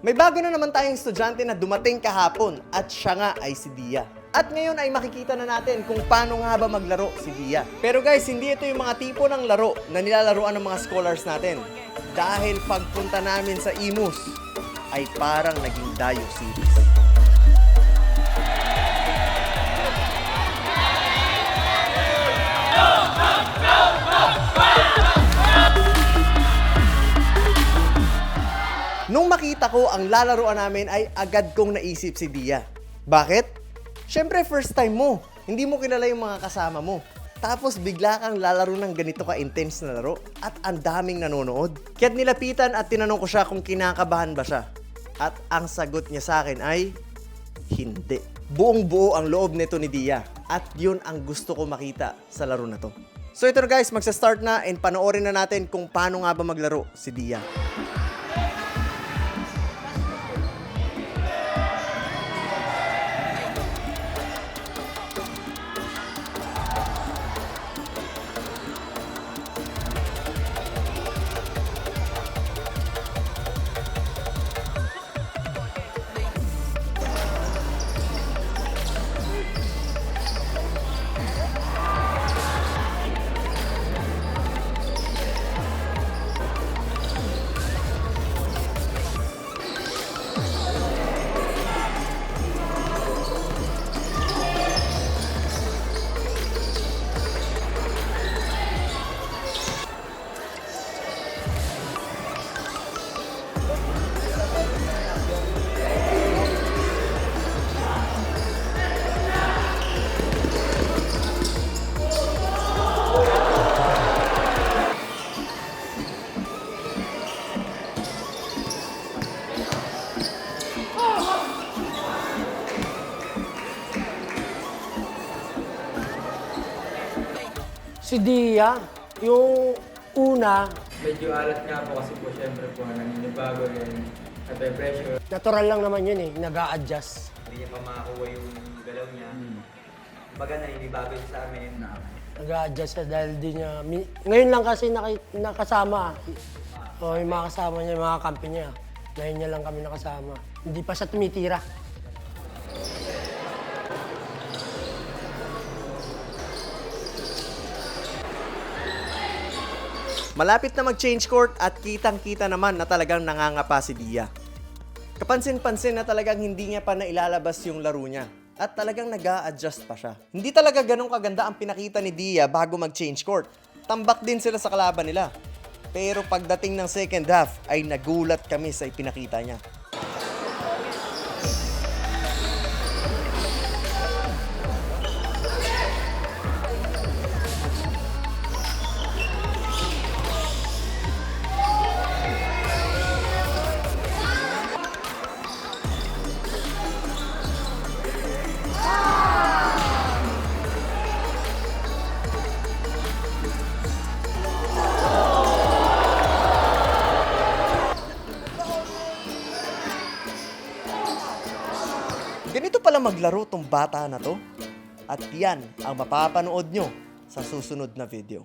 May bago na naman tayong estudyante na dumating kahapon at siya nga ay si Dia. At ngayon ay makikita na natin kung paano nga ba maglaro si Dia. Pero guys, hindi ito yung mga tipo ng laro na nilalaruan ng mga scholars natin. Dahil pagpunta namin sa Imus, ay parang naging Dayo series. Makita ko ang lalaruan namin ay agad kong naisip si Dia. Bakit? Siyempre first time mo. Hindi mo kilala yung mga kasama mo. Tapos bigla kang lalaro ng ganito ka-intense na laro at ang daming nanonood. Kaya't nilapitan at tinanong ko siya kung kinakabahan ba siya. At ang sagot niya sa akin ay, hindi. Buong buo ang loob nito ni Dia. At yun ang gusto ko makita sa laro na to. So ito na guys, magsa-start na and panoorin na natin kung paano nga ba maglaro si Dia. Si Dia, yung una, Medyo alat nga po kasi po syempre po naninibago yan. At may pressure. natural lang naman yun eh, nag adjust hindi niya pa makakuha yung galaw niya. Kumbaga naninibago siya sa amin. nag adjust siya dahil di niya, mi- ngayon lang kasi naki, nakasama. O yung mga kasama niya, yung mga kampi niya. Ngayon niya lang kami nakasama. Hindi pa siya tumitira. Malapit na mag-change court at kitang-kita naman na talagang nangangapa si Dia. Kapansin-pansin na talagang hindi niya pa nailalabas yung laro niya. At talagang nag adjust pa siya. Hindi talaga ganun kaganda ang pinakita ni Dia bago mag-change court. Tambak din sila sa kalaban nila. Pero pagdating ng second half ay nagulat kami sa ipinakita niya. Pala maglaro tong bata na to. At yan ang mapapanood nyo sa susunod na video.